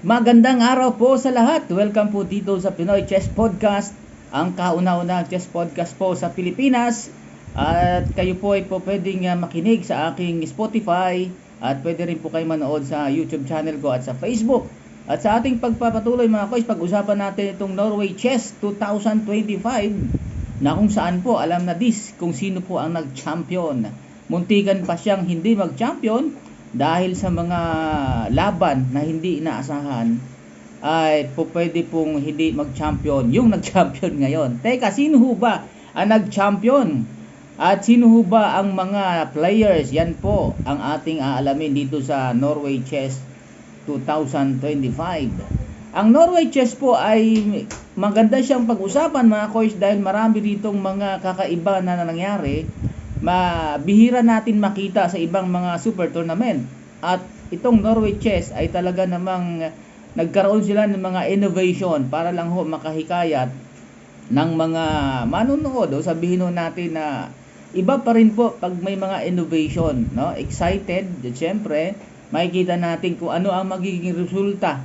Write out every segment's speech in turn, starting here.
Magandang araw po sa lahat. Welcome po dito sa Pinoy Chess Podcast, ang kauna-unang chess podcast po sa Pilipinas. At kayo po ay po pwedeng uh, makinig sa aking Spotify at pwede rin po kayo manood sa YouTube channel ko at sa Facebook. At sa ating pagpapatuloy mga kois, pag-usapan natin itong Norway Chess 2025 na kung saan po alam na dis kung sino po ang nag-champion. Muntikan pa siyang hindi mag-champion dahil sa mga laban na hindi inaasahan ay po pwede pong hindi mag-champion yung nag-champion ngayon. Teka, sino ho ba ang nag-champion? At sino ho ba ang mga players? Yan po ang ating aalamin dito sa Norway Chess 2025. Ang Norway Chess po ay maganda siyang pag-usapan mga koys dahil marami ditong mga kakaiba na nangyari mabihira natin makita sa ibang mga super tournament. At itong Norway Chess ay talaga namang nagkaroon sila ng mga innovation para lang ho makahikayat ng mga manunood o sabihin ho natin na iba pa rin po pag may mga innovation no excited syempre makikita natin kung ano ang magiging resulta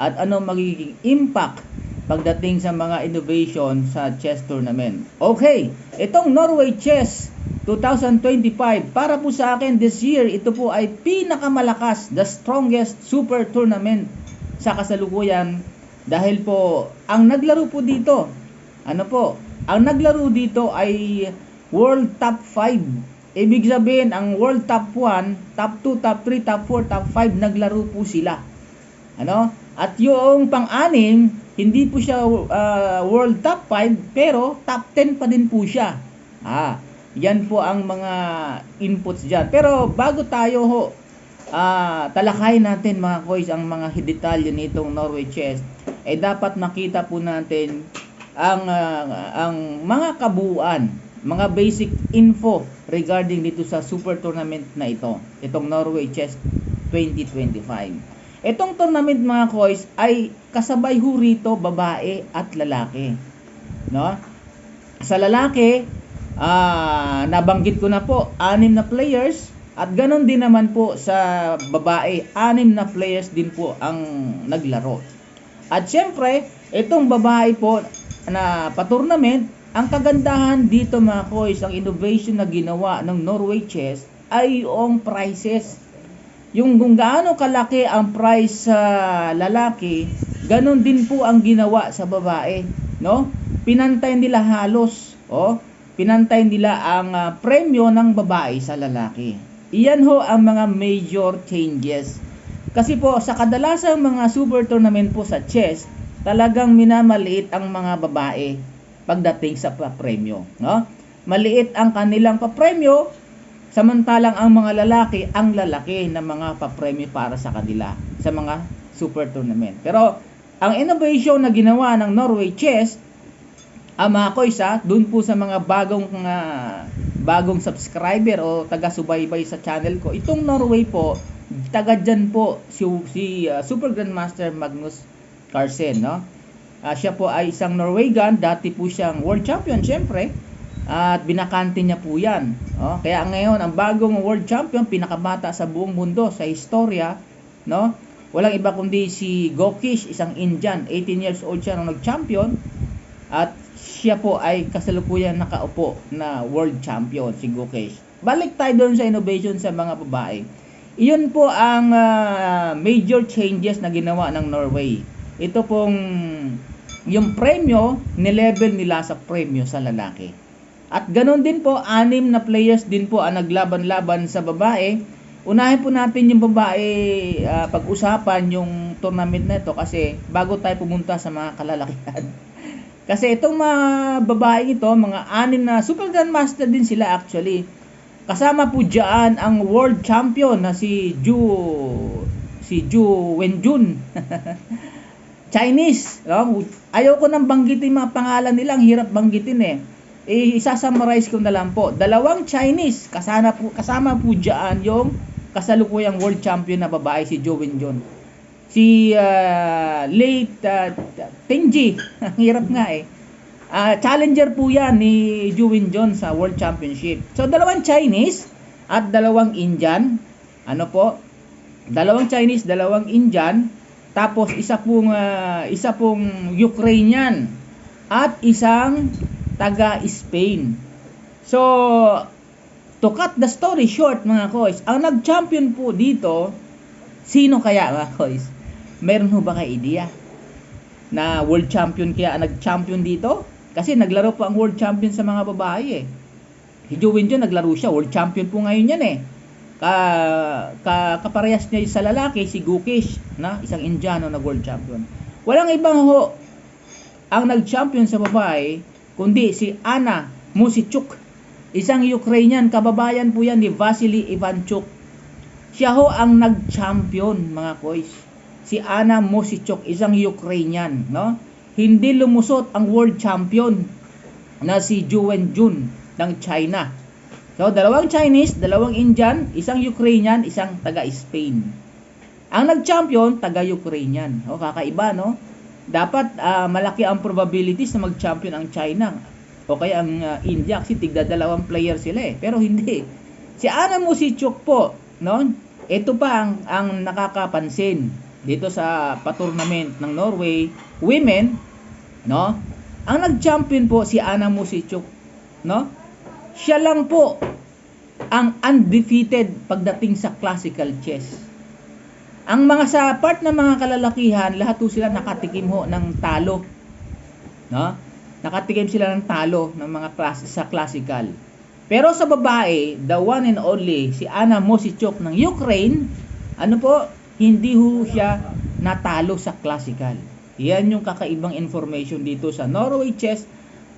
at ano magiging impact pagdating sa mga innovation sa chess tournament. Okay, itong Norway Chess 2025 para po sa akin this year ito po ay pinakamalakas the strongest super tournament sa kasalukuyan. Dahil po ang naglaro po dito ano po ang naglaro dito ay world top 5 ibig sabihin ang world top 1 top 2 top 3 top 4 top 5 naglaro po sila. Ano? At yung pang-anim hindi po siya uh, world top 5 pero top 10 pa din po siya. Ah yan po ang mga inputs dyan. Pero bago tayo ho, uh, talakayin natin mga koys ang mga detalye nitong Norway Chess, eh dapat makita po natin ang uh, ang mga kabuuan, mga basic info regarding dito sa super tournament na ito, itong Norway Chess 2025. Itong tournament mga koys ay kasabay ho rito babae at lalaki. No? Sa lalaki, ah, nabanggit ko na po, anim na players at ganon din naman po sa babae, anim na players din po ang naglaro. At syempre, itong babae po na pa-tournament, ang kagandahan dito mga koys, ang innovation na ginawa ng Norway Chess ay yung prizes. Yung kung gaano kalaki ang price sa lalaki, ganon din po ang ginawa sa babae, no? Pinantay nila halos, oh pinantay nila ang uh, premyo ng babae sa lalaki. Iyan ho ang mga major changes. Kasi po sa kadalasang mga super tournament po sa chess, talagang minamaliit ang mga babae pagdating sa premyo, no? Maliit ang kanilang papremyo, samantalang ang mga lalaki ang lalaki ng mga papremyo para sa kanila sa mga super tournament. Pero ang innovation na ginawa ng Norway Chess Ah, mga koys ha, dun po sa mga bagong uh, bagong subscriber o taga-subaybay sa channel ko. Itong Norway po, taga dyan po si, si uh, Super Grandmaster Magnus Carlsen, no? Uh, siya po ay isang Norwegian, dati po siyang world champion syempre. At binakante niya po yan. No? Kaya ngayon, ang bagong world champion, pinakabata sa buong mundo, sa historia, no? Walang iba kundi si Gokish, isang Indian, 18 years old siya nung nag-champion. At siya po ay kasalukuyan nakaupo na world champion si Gukesh. Balik tayo doon sa innovation sa mga babae. Iyon po ang uh, major changes na ginawa ng Norway. Ito pong yung premyo, ni-level nila sa premyo sa lalaki. At ganoon din po, anim na players din po ang naglaban-laban sa babae. Unahin po natin yung babae uh, pag-usapan yung tournament na ito kasi bago tayo pumunta sa mga kalalakihan. Kasi itong mga babae ito, mga anim na Super Grandmaster din sila actually. Kasama po diyan ang world champion na si Ju si Ju Wenjun. Chinese. No? Ayaw ko nang banggitin mga pangalan nila, ang hirap banggitin eh. Eh, isa-summarize ko na lang po. Dalawang Chinese, kasama po, kasama po diyan yung kasalukuyang world champion na babae si Jo Wenjun si uh, late uh, Tenji. Ang hirap nga eh. Uh, challenger po yan ni Juwin John sa World Championship. So, dalawang Chinese at dalawang Indian. Ano po? Dalawang Chinese, dalawang Indian. Tapos isa pong ah, isa pong Ukrainian at isang taga Spain. So to cut the story short mga koys, ang nag-champion po dito sino kaya mga koys? Meron ho ba kayo idea? Na world champion kaya nag-champion dito? Kasi naglaro po ang world champion sa mga babae eh. Si Jowen Jun naglaro siya, world champion po ngayon yan eh. Ka, ka kaparehas niya sa lalaki si Gukish na isang Indiano na world champion. Walang ibang ho ang nag-champion sa babae kundi si Anna Musichuk. Isang Ukrainian kababayan po yan ni Vasily Ivanchuk. Siya ho ang nag-champion mga koys. Si Anna Musichuk, isang Ukrainian, no? Hindi lumusot ang world champion na si Juwen Jun ng China. So, dalawang Chinese, dalawang Indian, isang Ukrainian, isang taga-Spain. Ang nag-champion, taga-Ukrainian. O, kakaiba, no? Dapat ah, malaki ang probabilities na mag-champion ang China. O kaya ang ah, India kasi tigda dalawang player sila eh. Pero hindi. Si Anna Musichuk po, no? Ito pa ang, ang nakakapansin dito sa pa-tournament ng Norway women, no? Ang nag-champion po si Anna Musichuk, no? Siya lang po ang undefeated pagdating sa classical chess. Ang mga sa part ng mga kalalakihan, lahat po sila nakatikim ho ng talo. No? Nakatikim sila ng talo ng mga class sa classical. Pero sa babae, the one and only, si Anna Mosichuk ng Ukraine, ano po, hindi ho siya natalo sa classical. Yan yung kakaibang information dito sa Norway Chess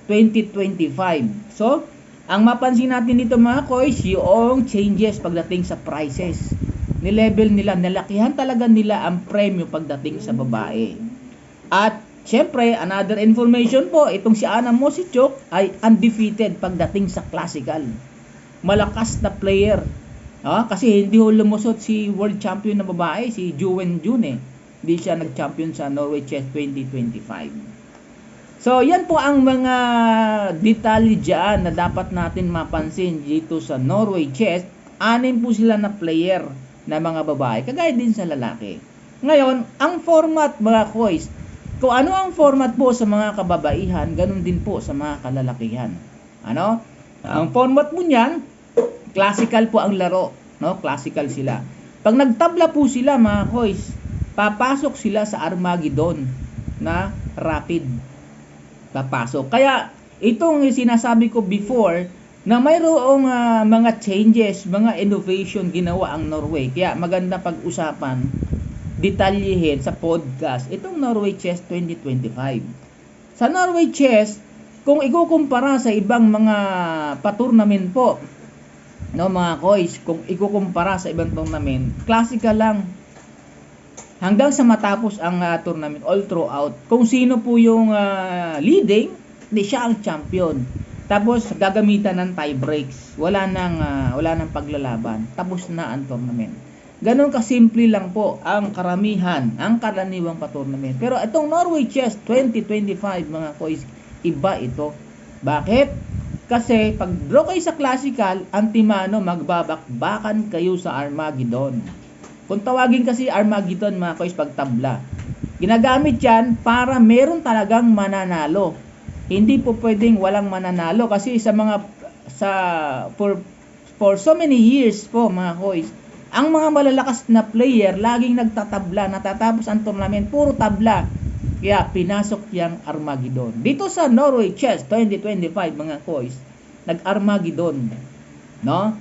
2025. So, ang mapansin natin dito mga koys, yung changes pagdating sa prices. Ni-level nila, nalakihan talaga nila ang premyo pagdating sa babae. At syempre, another information po, itong si Ana Mosichuk ay undefeated pagdating sa classical. Malakas na player. Ah, kasi hindi ho lumusot si world champion na babae, si Juwen Jun eh. Hindi siya nag-champion sa Norway Chess 2025. So, yan po ang mga detalye dyan na dapat natin mapansin dito sa Norway Chess. Anim po sila na player na mga babae, kagaya din sa lalaki. Ngayon, ang format mga koys, kung ano ang format po sa mga kababaihan, ganun din po sa mga kalalakihan. Ano? Ang format mo niyan, classical po ang laro. No? Classical sila. Pag nagtabla po sila mga koys, papasok sila sa Armageddon na rapid papasok. Kaya itong sinasabi ko before na mayroong uh, mga changes, mga innovation ginawa ang Norway. Kaya maganda pag-usapan, detalyehin sa podcast itong Norway Chess 2025. Sa Norway Chess, kung ikukumpara sa ibang mga pa-tournament po, no mga koys, kung ikukumpara sa ibang tournament, classical lang hanggang sa matapos ang uh, tournament all throughout. Kung sino po yung uh, leading, di siya ang champion. Tapos gagamitan ng tie breaks. Wala nang uh, wala nang paglalaban. Tapos na ang tournament. Ganon kasimple lang po ang karamihan, ang karaniwang pa-tournament. Pero itong Norway Chess 2025 mga kois, iba ito. Bakit? Kasi pag draw kayo sa classical, antimano magbabakbakan kayo sa Armageddon. Kung tawagin kasi Armageddon mga kois pagtabla. Ginagamit yan para meron talagang mananalo. Hindi po pwedeng walang mananalo kasi sa mga sa for for so many years po mga kois, ang mga malalakas na player laging nagtatabla, natatapos ang tournament puro tabla. Kaya pinasok yang Armageddon. Dito sa Norway Chess 2025 mga kois, nag-Armageddon. No?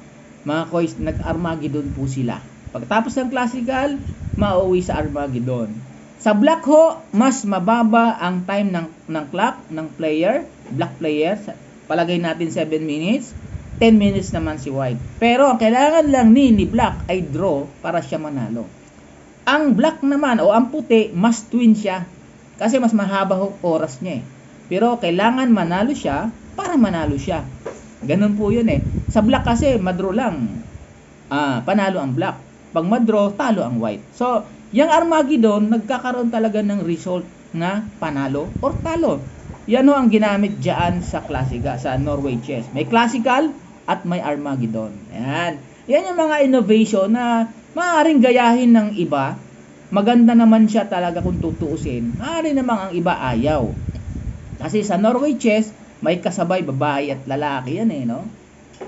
Mga kois, nag-Armageddon po sila. Pagkatapos ng classical, mauwi sa Armageddon. Sa black ho, mas mababa ang time ng, ng clock ng player, black player. Palagay natin 7 minutes. 10 minutes naman si white. Pero ang kailangan lang ni, ni black ay draw para siya manalo. Ang black naman o ang puti, mas twin siya. Kasi mas mahaba ho oras niya eh. Pero kailangan manalo siya para manalo siya. Ganun po yun eh. Sa black kasi, madro lang. Ah, panalo ang black. Pag madraw, talo ang white. So, yung Armageddon, nagkakaroon talaga ng result na panalo or talo. Yan ang ginamit dyan sa klasika, sa Norway Chess. May classical at may Armageddon. Yan. Yan yung mga innovation na maaaring gayahin ng iba. Maganda naman siya talaga kung tutuusin. Maaari namang ang iba ayaw. Kasi sa Norway chess, may kasabay babae at lalaki yan eh, no?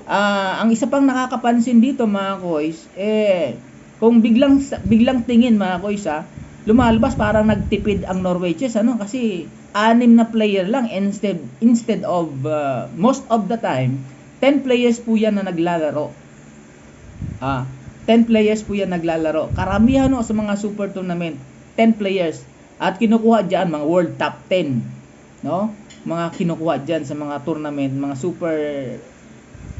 Ah, ang isa pang nakakapansin dito mga koys, eh kung biglang biglang tingin mga koys ah, lumalabas parang nagtipid ang Norway chess ano kasi anim na player lang instead instead of uh, most of the time 10 players po yan na naglalaro. Ah, 10 players po yan naglalaro. Karamihan no, sa mga super tournament, 10 players. At kinukuha diyan mga world top 10. No? Mga kinukuha diyan sa mga tournament, mga super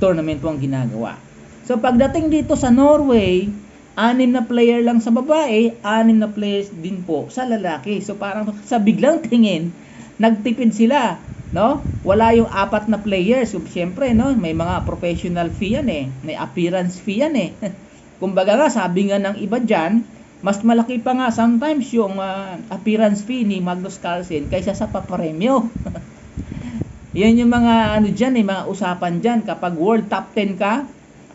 tournament po ang ginagawa. So pagdating dito sa Norway, anim na player lang sa babae, anim na players din po sa lalaki. So parang sa biglang tingin, nagtipid sila, no? Wala yung apat na players. So syempre, no, may mga professional fee yan eh. May appearance fee yan eh. Kumbaga nga, sabi nga ng iba diyan, mas malaki pa nga sometimes yung uh, appearance fee ni Magnus Carlsen kaysa sa papremyo. Yan yung mga ano diyan eh, mga usapan diyan kapag World Top 10 ka,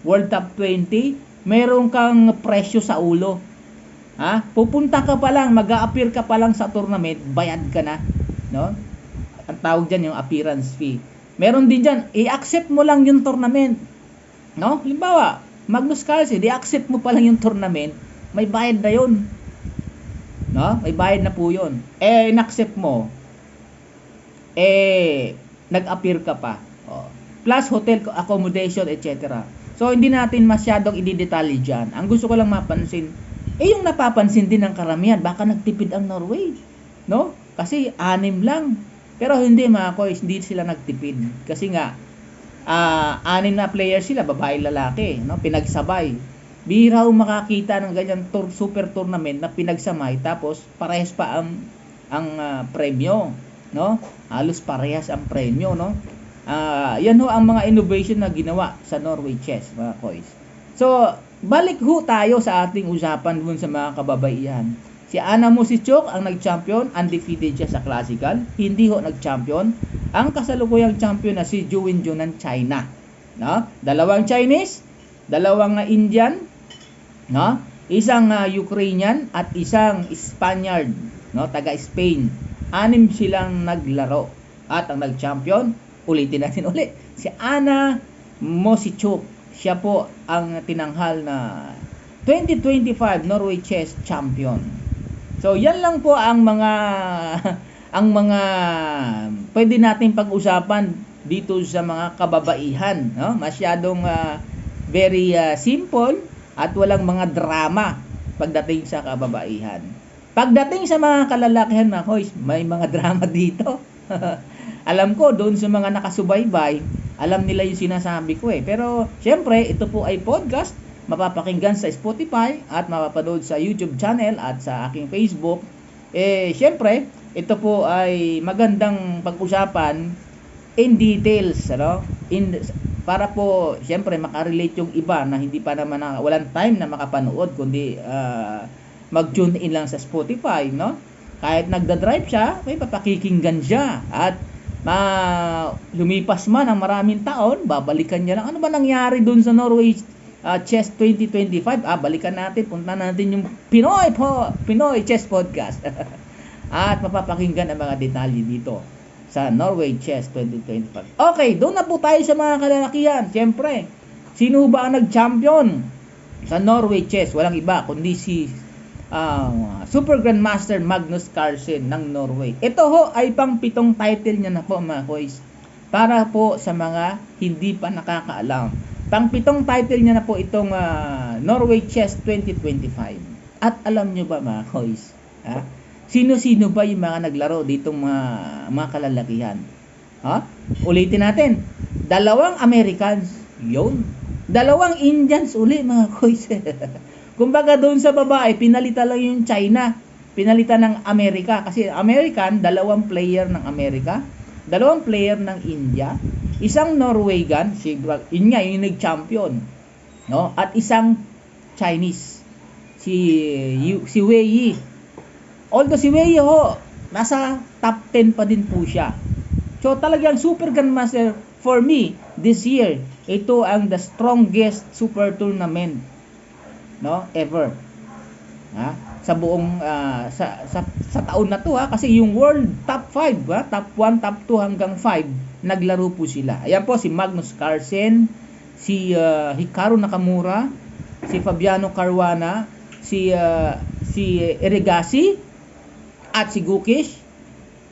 World Top 20, meron kang presyo sa ulo. Ha? Pupunta ka pa lang, mag-a-appear ka pa lang sa tournament, bayad ka na, no? Ang tawag diyan yung appearance fee. Meron din diyan, i-accept mo lang yung tournament. No? Halimbawa, Magnus Carlsen, i-accept mo pa lang yung tournament, may bayad na yun. No? May bayad na po yun. Eh, in-accept mo, eh, nag-appear ka pa. Oh. Plus hotel accommodation, etc. So, hindi natin masyadong i-detalye dyan. Ang gusto ko lang mapansin, eh yung napapansin din ng karamihan, baka nagtipid ang Norway. No? Kasi anim lang. Pero hindi mga koys, hindi sila nagtipid. Kasi nga, uh, anim na players sila, babae lalaki, no? Pinagsabay. Bihira makakita ng ganyan tour, super tournament na pinagsamay tapos parehas pa ang ang uh, premyo, no? Halos parehas ang premyo, no? Uh, yan ho ang mga innovation na ginawa sa Norway Chess, mga koys. So, balik ho tayo sa ating usapan dun sa mga kababaihan. Si Ana Musichok ang nag-champion, undefeated siya sa classical. Hindi ho nag-champion. Ang kasalukuyang champion na si Juwin Jun ng China. No? Dalawang Chinese, dalawang Indian, no? Isang uh, Ukrainian at isang Spaniard, no? Taga Spain. Anim silang naglaro. At ang nag-champion, ulitin natin ulit, si Ana Mosichuk. Siya po ang tinanghal na 2025 Norway Chess Champion. So, yan lang po ang mga ang mga pwede nating pag-usapan dito sa mga kababaihan, no? Masyadong uh, very uh, simple at walang mga drama pagdating sa kababaihan. Pagdating sa mga kalalakihan, mga hoys, may mga drama dito. alam ko, doon sa mga nakasubaybay, alam nila yung sinasabi ko eh. Pero, syempre, ito po ay podcast mapapakinggan sa Spotify at mapapanood sa YouTube channel at sa aking Facebook. Eh, syempre, ito po ay magandang pag-usapan in details, ano? In para po syempre makarelate yung iba na hindi pa naman na, walang time na makapanood kundi uh, mag-tune in lang sa Spotify, no? Kahit nagda-drive siya, may papakikinggan siya at ma lumipas man ang maraming taon, babalikan niya lang ano ba nangyari doon sa Norway uh, Chess 2025. Ah, balikan natin, punta natin yung Pinoy po, Pinoy Chess Podcast. At mapapakinggan ang mga detalye dito sa Norway Chess 2025. Okay, doon na po tayo sa mga kalalakihan. Siyempre, sino ba ang nag-champion sa Norway Chess? Walang iba kundi si uh, Super Grandmaster Magnus Carlsen ng Norway. Ito ho ay pang pitong title niya na po mga boys. Para po sa mga hindi pa nakakaalam Pangpitong title niya na po itong uh, Norway Chess 2025. At alam nyo ba mga koys, ha? sino-sino ba yung mga naglaro ditong mga, mga kalalakihan? Ha? Ulitin natin. Dalawang Americans, yun. Dalawang Indians uli mga koys. Kumbaga doon sa babae, pinalita lang yung China. Pinalitan ng Amerika. Kasi American, dalawang player ng Amerika. Dalawang player ng India Isang Norwegian, si yun nga yung nag-champion, no? At isang Chinese, si si Wei Yi. Although si Wei Yi ho, nasa top 10 pa din po siya. So talagang super grandmaster for me this year. Ito ang the strongest super tournament no ever. Ha? sa buong ah, sa, sa sa taon na to ha kasi yung world top 5 ha top 1 top 2 hanggang 5 naglaro po sila. Ayan po si Magnus Carlsen si ah, Hikaru Nakamura si Fabiano Caruana si ah, si Erigasi at si Gukish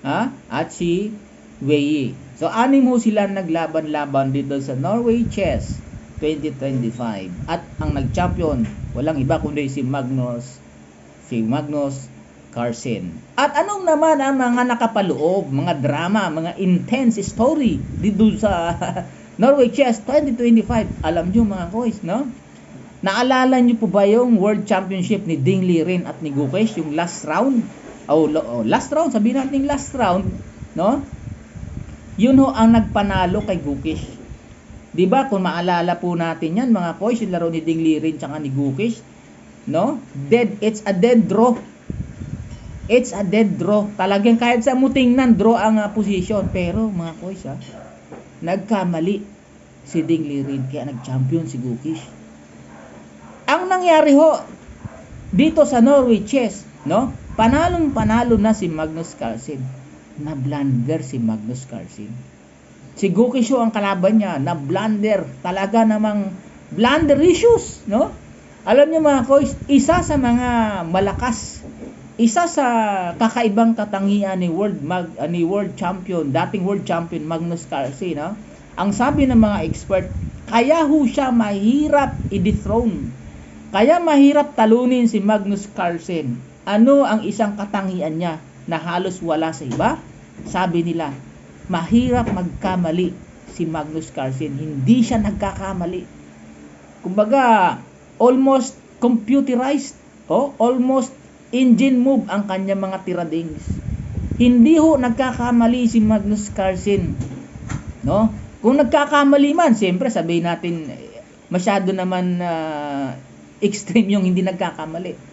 ha at si Wei so anim ho sila naglaban-laban dito sa Norway Chess 2025 at ang nag-champion walang iba kundi si Magnus si Magnus Carlsen. At anong naman ang mga nakapaloob, mga drama, mga intense story dito sa Norway Chess 2025? Alam nyo mga kois, no? Naalala nyo po ba yung World Championship ni Ding Liren at ni Gukesh, yung last round? Lo- oh, last round, sabihin natin last round, no? Yun ho ang nagpanalo kay Gukesh. 'Di ba kung maalala po natin 'yan mga kois, yung laro ni Ding Liren tsaka ni Gukesh, no? Dead, it's a dead draw. It's a dead draw. Talagang kahit sa mo tingnan, draw ang ah, position. Pero mga kois ha, nagkamali si Ding Liren kaya nag-champion si Gukish. Ang nangyari ho dito sa Norway Chess, no? Panalong panalo na si Magnus Carlsen. Na blunder si Magnus Carlsen. Si Gukish ho ang kalaban niya, na blunder. Talaga namang blunder issues, no? Alam niyo mga kois, isa sa mga malakas, isa sa kakaibang katangian ni World Mag, ah, ni World Champion, dating World Champion Magnus Carlsen, no? Ang sabi ng mga expert, kaya ho siya mahirap i-dethrone. Kaya mahirap talunin si Magnus Carlsen. Ano ang isang katangian niya na halos wala sa iba? Sabi nila, mahirap magkamali si Magnus Carlsen. Hindi siya nagkakamali. Kumbaga, almost computerized, oh, almost engine move ang kanya mga tiradings. Hindi ho nagkakamali si Magnus Carlsen. No? Kung nagkakamali man, siyempre sabihin natin masyado naman ah, extreme yung hindi nagkakamali.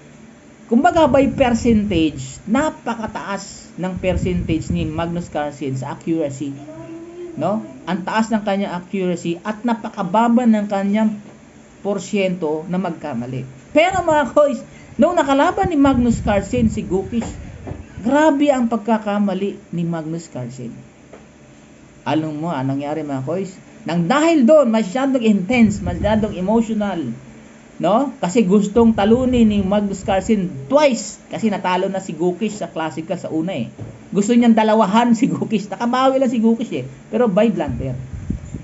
Kumbaga by percentage, napakataas ng percentage ni Magnus Carlsen sa accuracy. No? Ang taas ng kanyang accuracy at napakababa ng kanyang porsyento na magkamali. Pero mga kois, nung nakalaban ni Magnus Carlsen si Gukish, grabe ang pagkakamali ni Magnus Carlsen. Alam mo, anong nangyari mga kois? Nang dahil doon, masyadong intense, masyadong emotional, no? Kasi gustong talunin ni Magnus Carlsen twice kasi natalo na si Gukish sa Classical sa una eh. Gusto niyang dalawahan si Gukish. Nakabawi lang si Gukish eh, pero by blunder.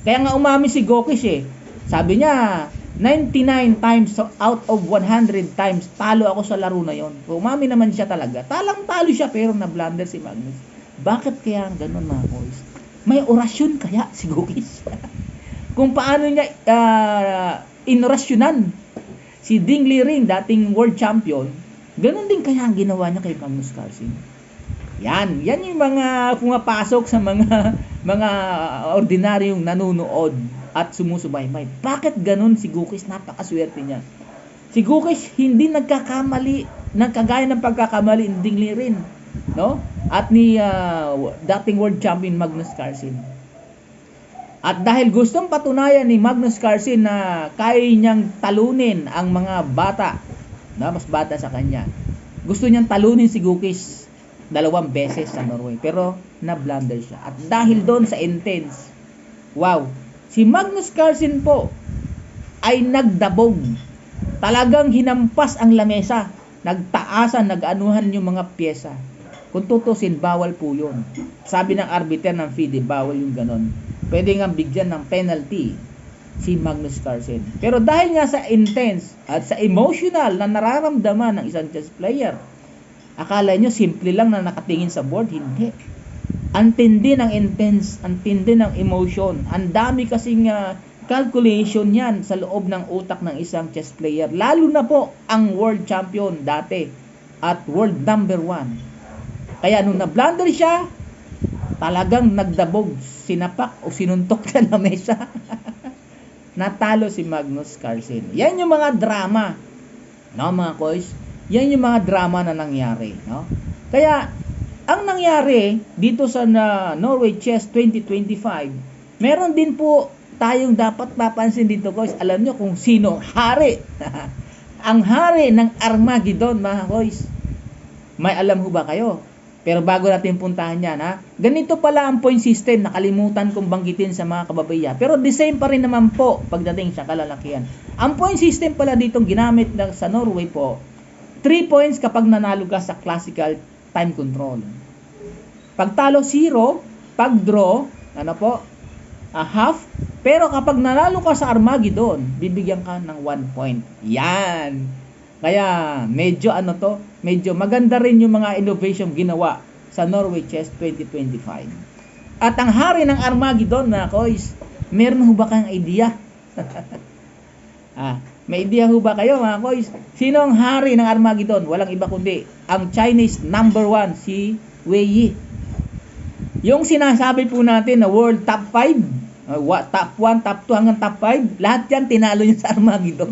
Kaya nga umami si Gukish eh. Sabi niya, 99 times out of 100 times talo ako sa laro na yon. Umami naman siya talaga. Talang talo siya pero na blunder si Magnus. Bakit kaya ganun mga boys? May orasyon kaya si Gukish. Kung paano niya uh, inorasyonan si Ding Liring, dating world champion, ganun din kaya ang ginawa niya kay Magnus Carlsen. Yan, yan yung mga pumapasok sa mga mga ordinaryong nanonood at sumusubaybay. Bakit ganun si Gukis? Napakaswerte niya. Si Gukis hindi nagkakamali, nagkagaya ng pagkakamali ni Ding Lirin, no? At ni uh, dating world champion Magnus Carlsen. At dahil gustong patunayan ni Magnus Carlsen na kaya niyang talunin ang mga bata, na mas bata sa kanya. Gusto niyang talunin si Gukis dalawang beses sa Norway. Pero na-blunder siya. At dahil doon sa intense, wow, si Magnus Carlsen po ay nagdabog. Talagang hinampas ang lamesa. Nagtaasan, nag-anuhan yung mga pyesa. Kung tutusin, bawal po yun. Sabi ng arbiter ng FIDE, bawal yung ganon. Pwede nga bigyan ng penalty si Magnus Carlsen. Pero dahil nga sa intense at sa emotional na nararamdaman ng isang chess player, akala nyo simple lang na nakatingin sa board, hindi. Ang tindi ng intense, ang tindi ng emotion, ang dami kasing uh, calculation yan sa loob ng utak ng isang chess player. Lalo na po ang world champion dati at world number one. Kaya nung na-blunder siya, talagang nagdabog, sinapak o sinuntok siya na mesa. Natalo si Magnus Carlsen. Yan yung mga drama. No, mga koys? Yan yung mga drama na nangyari, no? Kaya ang nangyari dito sa na Norway Chess 2025, meron din po tayong dapat papansin dito, guys. Alam nyo kung sino hari. ang hari ng Armageddon, mga koys. May alam ho ba kayo? Pero bago natin puntahan yan, ha? Ganito pala ang point system. Nakalimutan kong banggitin sa mga kababaya. Pero the same pa rin naman po pagdating sa kalalakihan. Ang point system pala dito ginamit na sa Norway po, 3 points kapag nanalo ka sa classical time control. Pag talo 0, pag draw, ano po, a half. Pero kapag nanalo ka sa Armageddon, bibigyan ka ng 1 point. Yan. Kaya medyo ano to, medyo maganda rin yung mga innovation ginawa sa Norway Chess 2025. At ang hari ng Armageddon na kois, meron ho ba kayong idea? ah, may idea ho ba kayo mga kois? Sino ang hari ng Armageddon? Walang iba kundi ang Chinese number one, si Wei Yi. Yung sinasabi po natin na world top 5, uh, top 1, top 2 hanggang top 5, lahat yan tinalo niya sa Armageddon.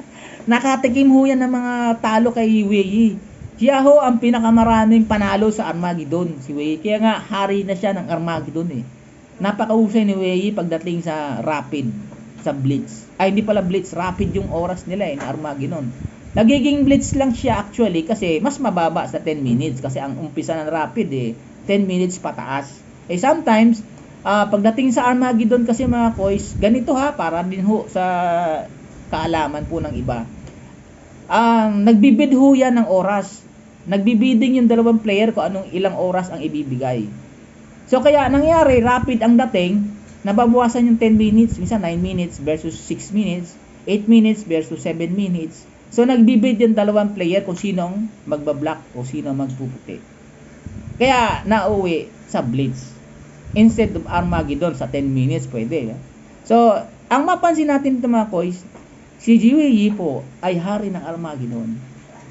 Nakatikim ho yan ng mga talo kay Wei Siya ho ang pinakamaraming panalo sa Armageddon, si Wei Kaya nga, hari na siya ng Armageddon eh. Napakausay ni Wei pagdating sa Rapid, sa Blitz. Ay, hindi pala Blitz, Rapid yung oras nila eh, na Armageddon. Nagiging Blitz lang siya actually kasi mas mababa sa 10 minutes kasi ang umpisa ng Rapid eh, 10 minutes pataas. Eh sometimes, uh, pagdating sa Armageddon kasi mga kois, ganito ha, para din ho sa kaalaman po ng iba ang um, nagbibid ho yan ng oras. Nagbibidding yung dalawang player kung anong ilang oras ang ibibigay. So kaya nangyari, rapid ang dating, nababawasan yung 10 minutes, minsan 9 minutes versus 6 minutes, 8 minutes versus 7 minutes. So nagbibid yung dalawang player kung sinong magbablock o sino magpuputi. Kaya nauwi sa blitz. Instead of Armageddon sa 10 minutes pwede. So, ang mapansin natin ito mga kois, Si Jiwi po ay hari ng Armageddon.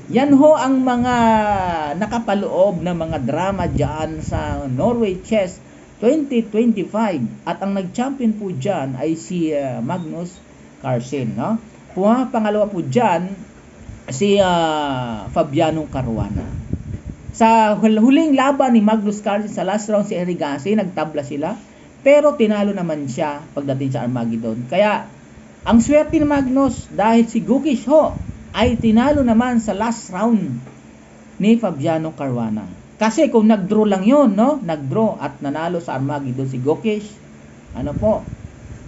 Yan ho ang mga nakapaloob na mga drama dyan sa Norway Chess 2025. At ang nag-champion po dyan ay si uh, Magnus Carlsen. No? Puma, pangalawa po dyan si uh, Fabiano Caruana. Sa huling laban ni Magnus Carlsen sa last round si Erigase, nagtabla sila. Pero tinalo naman siya pagdating sa Armageddon. Kaya ang swerte ni Magnus dahil si Gukish Ho ay tinalo naman sa last round ni Fabiano Caruana. Kasi kung nag-draw lang yon, no? Nag-draw at nanalo sa Armageddon si Gokish. Ano po?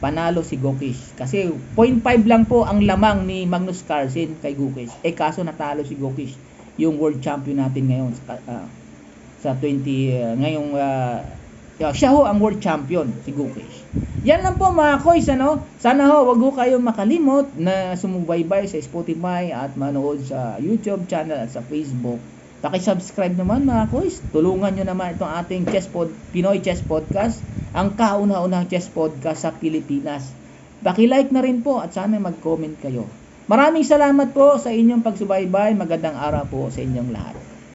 Panalo si Gokish. Kasi 0.5 lang po ang lamang ni Magnus Carlsen kay Gokish. Eh kaso natalo si Gokish, yung world champion natin ngayon sa, uh, sa 20 uh, ngayong uh, siya ho ang world champion, si Gukesh. Yan lang po mga koys, ano? Sana ho, wag ho kayong makalimot na sumubaybay sa Spotify at manood sa YouTube channel at sa Facebook. Paki-subscribe naman mga koys. Tulungan nyo naman itong ating chess pod, Pinoy Chess Podcast, ang kauna-unang chess podcast sa Pilipinas. Paki-like na rin po at sana mag-comment kayo. Maraming salamat po sa inyong pagsubaybay. Magandang araw po sa inyong lahat.